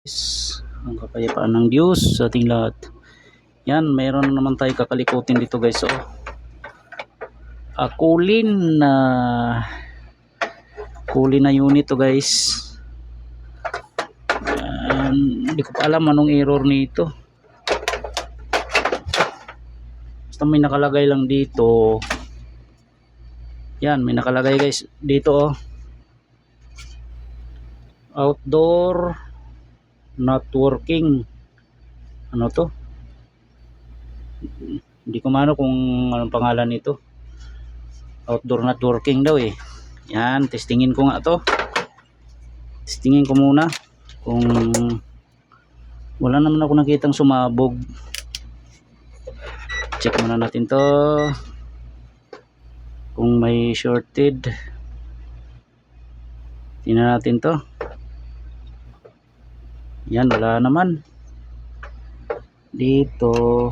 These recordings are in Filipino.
Yes, ang kapayapaan ng Diyos sa ating lahat. Yan, mayroon na naman tayo kakalikutin dito guys. Oh. Akulin na kulin na unit to guys. Yan, hindi ko pa alam anong error nito. Basta may nakalagay lang dito. Yan, may nakalagay guys dito oh. Outdoor not working. Ano to? Hindi ko mano kung anong pangalan nito. Outdoor not working daw eh. Yan testingin ko nga to. Testingin ko muna kung wala naman ako nakitang sumabog. Check muna natin to. Kung may shorted. Tingnan natin to yan, wala naman. Dito.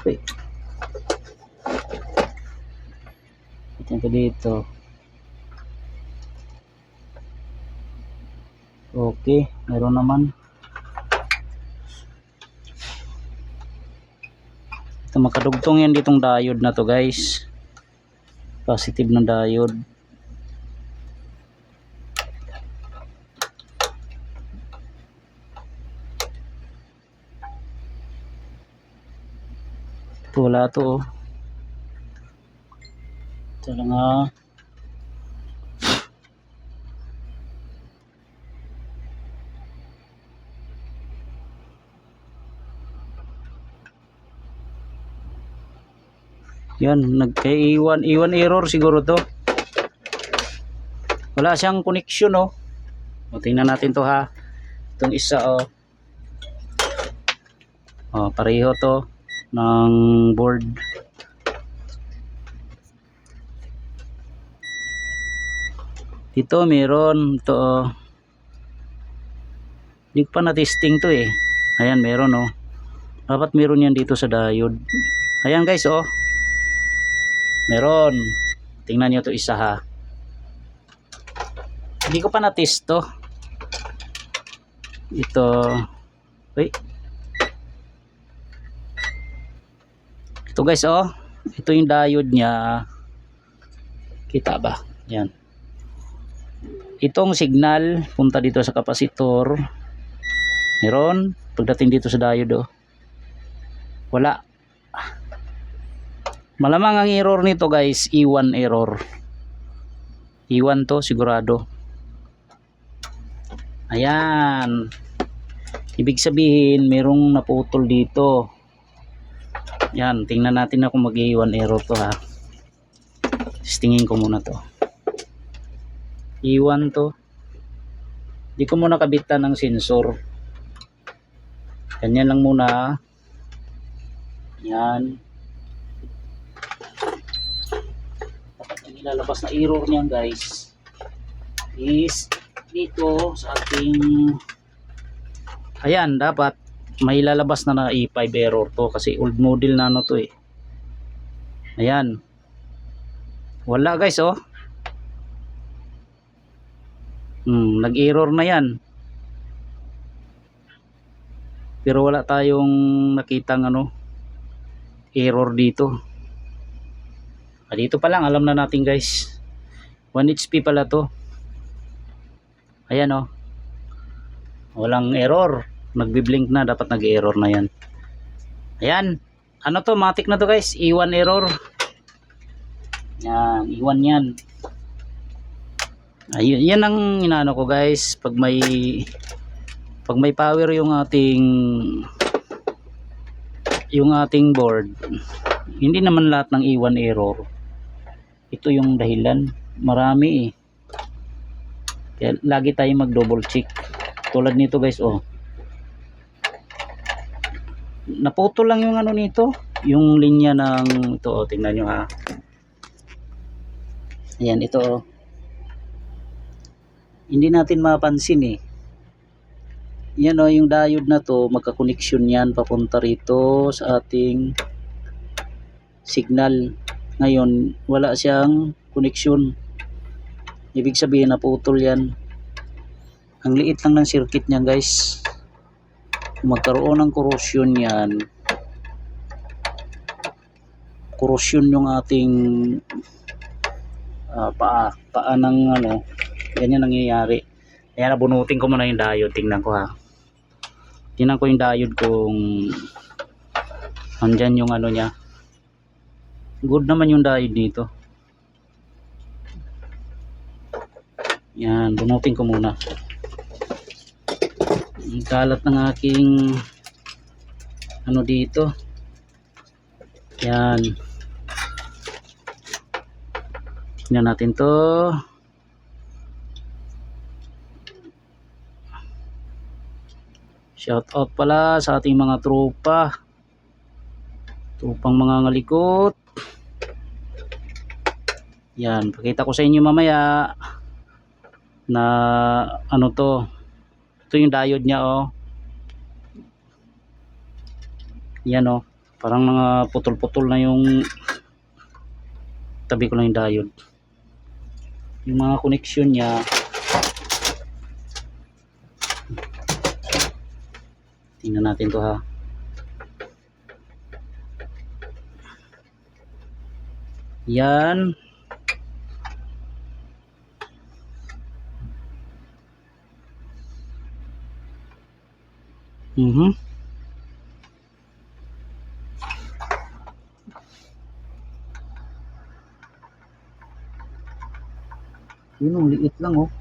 Wait. Ko dito. Okay, meron naman. Ito makadugtong yan ditong diode na to guys. Positive na diode. Wala to oh. Ito lang ah. Yan, nagka-iwan, iwan error siguro to. Wala siyang connection oh. O, tingnan natin to ha. Itong isa oh. Oh, pareho to ng board. Dito meron to oh. Hindi pa na-testing to eh. Ayan, meron oh. Dapat meron yan dito sa diode. Ayan guys oh. Meron. Tingnan niyo to isa ha. Hindi ko pa na-test to. Ito. Wait. Ito guys oh. Ito yung diode niya. Kita ba? Yan. Itong signal punta dito sa kapasitor. Meron. Pagdating dito sa diode oh. Wala. Malamang ang error nito guys, E1 error. E1 to sigurado. Ayan. Ibig sabihin, merong naputol dito. Yan, tingnan natin na kung mag-iwan error to ha. Testingin ko muna to. Iwan to. Di ko muna kabitan ng sensor. Ganyan lang muna. Yan. Ang ilalabas na error niyan guys is dito sa ating ayan dapat may lalabas na na E5 error to kasi old model na ano to eh. Ayan. Wala guys oh. Hmm, nag error na yan. Pero wala tayong nakitang ano error dito. Ah, dito pa lang alam na natin guys. 1 HP pala to. Ayan oh. Walang error nagbi-blink na dapat nag-error na yan. Ayan. Ano to? Matik na to guys. E1 error. Yan E1 yan. Ayun yan ang inaano ko guys. Pag may pag may power yung ating yung ating board hindi naman lahat ng E1 error. Ito yung dahilan. Marami eh. Kaya lagi tayo mag double check. Tulad nito guys oh naputol lang yung ano nito yung linya ng ito oh, tingnan nyo ha ayan ito oh. Hindi natin mapansin eh. Yan oh yung diode na to magka-connection yan papunta rito sa ating signal. Ngayon wala siyang connection. Ibig sabihin naputol yan. Ang liit lang ng circuit niya guys magkaroon ng corrosion yan corrosion yung ating ah, paa paa ng ano ganyan nangyayari. Kaya nabunutin ko muna yung diode. Tingnan ko ha. Tingnan ko yung diode kung andyan yung ano niya. Good naman yung diode dito yan bunutin ko muna kalat ng aking ano dito. Yan. Tingnan natin to. Shout out pala sa ating mga tropa. Tropang mga ngalikot. Yan pakita ko sa inyo mamaya na ano to ito yung diode niya oh. Yan oh. Parang mga putol-putol na yung tabi ko lang yung diode. Yung mga connection niya. Tingnan natin to ha. Yan mhm Yun, ang liit lang oh.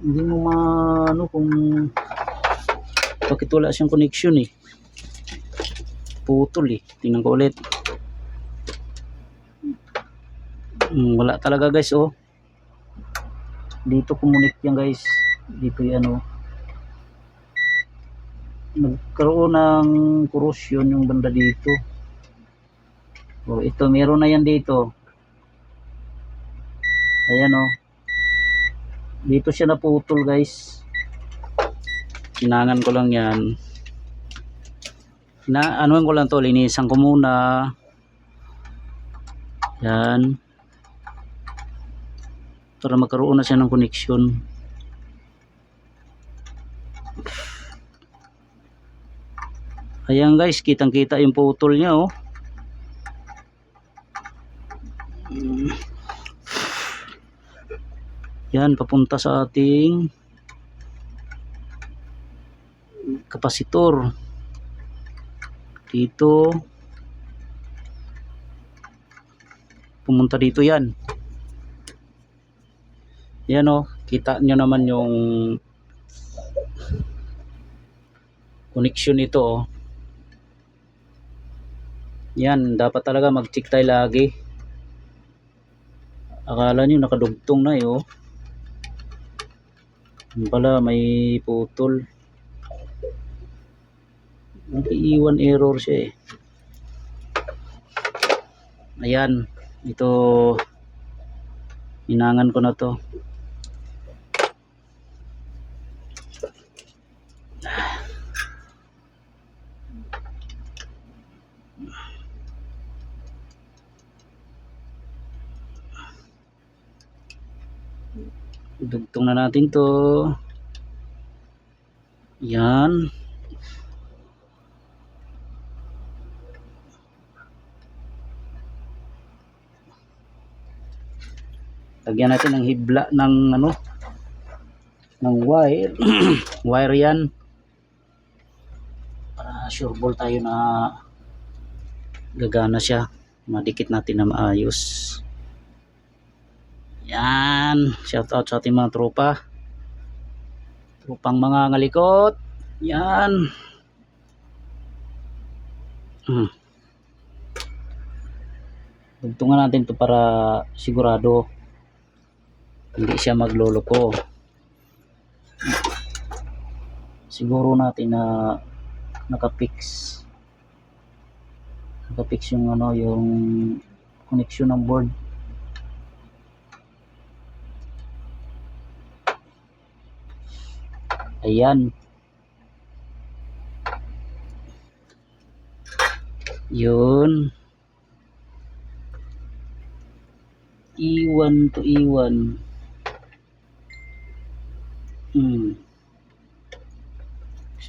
Hindi mo maano kung bakit wala siyang connection eh. Putol eh. Tingnan ko ulit. Hmm, wala talaga guys oh. Dito kumunik yan guys. Dito yan oh. Nagkaroon ng corrosion yung banda dito. Oh, ito meron na yan dito. Ayan oh. Dito siya naputol guys. Kinangan ko lang yan. Na, anuin ko lang to, linisan ko muna. Yan. Para magkaroon na siya ng connection. Ayan guys, kitang kita yung putol niya oh. Yan, papunta sa ating kapasitor. Dito. Pumunta dito yan. Yan o, kita nyo naman yung connection nito oh. Yan, dapat talaga mag-check tayo lagi. Akala nyo nakadugtong na eh oh. Yun pala may putol. Nag-iwan error siya eh. Ayan, ito inangan ko na to. Na natin to. Yan. Lagyan natin ng hibla ng ano ng wire. wire yan. Para sure ball tayo na gagana siya. Madikit natin na maayos. Yan. Shout out sa ating mga tropa. Tropang mga ngalikot. Yan. Hmm. Tugtungan natin to para sigurado hindi siya magloloko. Siguro natin na nakapix nakapix yung ano yung connection ng board Ayan. Yun. E1 to E1. Hmm.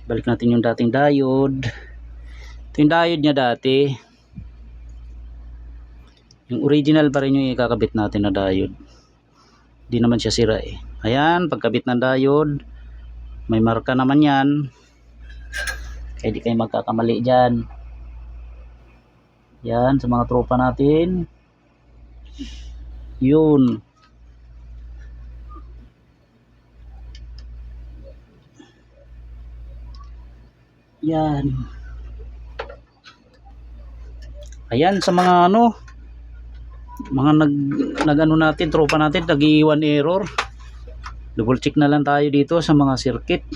Balik natin yung dating diode. Ito yung diode niya dati. Yung original pa rin yung ikakabit natin na diode. Hindi naman siya sira eh. Ayan, pagkabit ng diode, may marka naman yan. Kaya di kayo magkakamali dyan. Yan, sa mga tropa natin. Yun. Yan. Ayan sa mga ano mga nag nagano natin tropa natin nag-iwan error. Double check na lang tayo dito sa mga circuit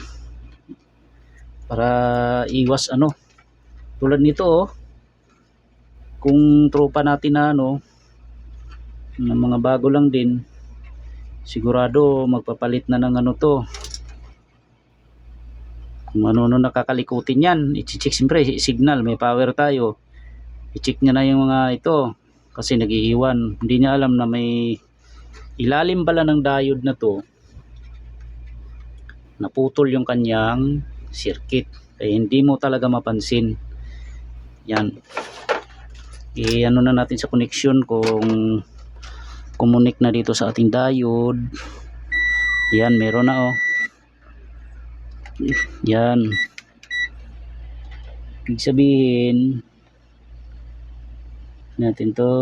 para iwas ano. Tulad nito oh. Kung tropa natin na ano ng mga bago lang din sigurado magpapalit na ng ano to. Kung ano no nakakalikutin yan i-check siyempre signal may power tayo. I-check niya na yung mga ito kasi nagiiwan. Hindi niya alam na may ilalim pala ng diode na to naputol yung kanyang circuit. Kaya hindi mo talaga mapansin. Yan. I ano na natin sa connection kung kumunik na dito sa ating diode. Yan meron na oh. Yan. Ibig sabihin natin to.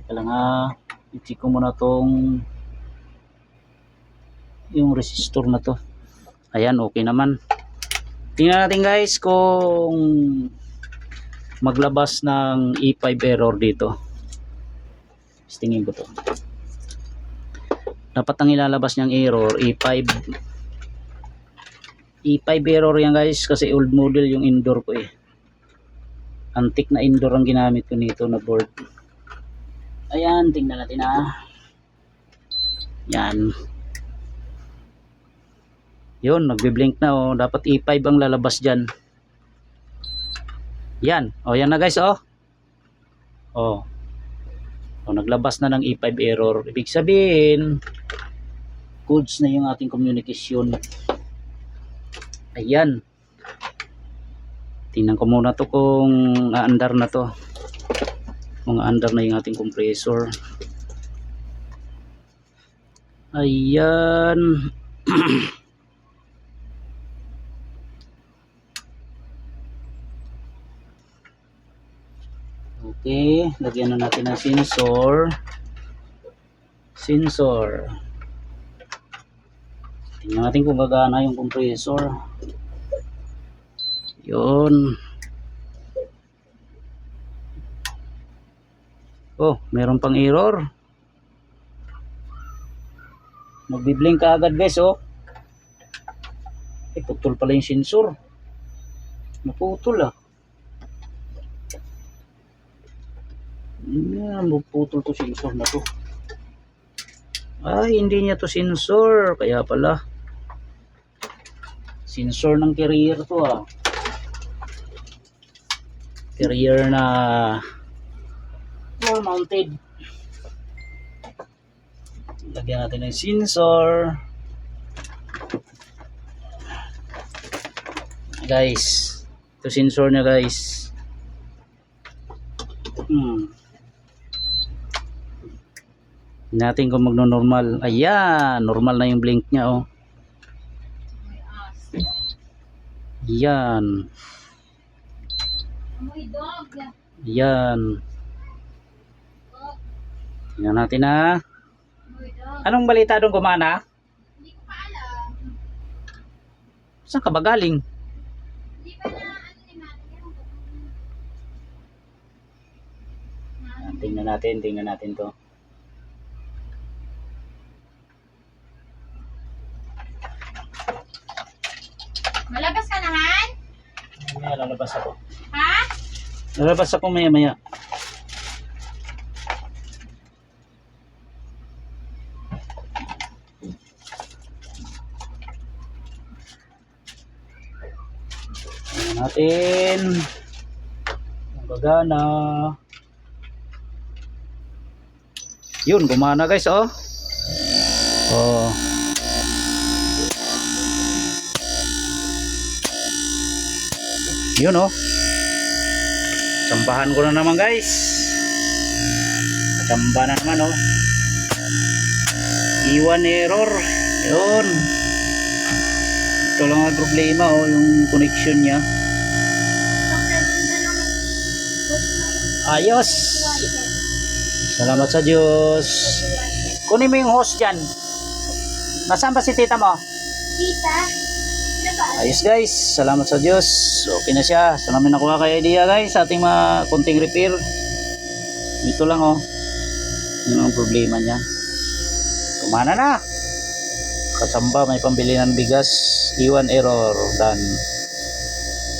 Teka lang ha i-check ko muna tong yung resistor na to. Ayan okay naman. Tingnan natin guys kung maglabas ng E5 error dito. Tingin ko to. Dapat ang ilalabas niyang error E5 E5 error yan guys kasi old model yung indoor ko eh. Antique na indoor ang ginamit ko nito na board. Ayan tingnan natin ah. Yan yun nagbe-blink na oh. Dapat E5 ang lalabas dyan. Yan. Oh yan na guys oh. Oh. Oh naglabas na ng E5 error. Ibig sabihin goods na yung ating communication. Ayan. Tingnan ko muna to kung aandar na to. Kung aandar na yung ating compressor. Ayan okay lagyan na natin ng sensor sensor tingnan natin kung gagana yung compressor yun. Oh, meron pang error. Magbi-blink ka agad guys, oh. Eh, pala yung sensor. Naputol ah. Yan, maputol to sensor na to. Ay, hindi niya to sensor. Kaya pala. Sensor ng carrier to ah carrier na wall mounted lagyan natin ng sensor guys ito sensor niya guys hmm natin kung magno normal ayan normal na yung blink niya oh yan Amoy dog. Yan. Tingnan natin na. Anong balita doon gumana? Hindi ko pa alam. Saan ka ba galing? Hindi pa na ano ni Tingnan natin, tingnan natin to. Malabas ka na, Han? Maya lalabas ako. Ha? Lalabas ako maya maya. Tingnan natin. Gagana. Yun, gumana guys, oh. Oh. Yun oh. Sambahan ko na naman guys. Samba na naman oh. Iwan error. Yun. Ito lang ang problema oh, yung connection niya. Ayos. Salamat sa Diyos. Kunin mo yung host dyan. Nasaan ba si tita mo? Tita? Ayos guys, salamat sa Diyos. Okay na siya. Sa namin nakuha kay idea guys sa ating mga konting repair. Ito lang oh. Yun ang problema niya. Kumana na. Kasamba may pambili ng bigas. Iwan error. Done.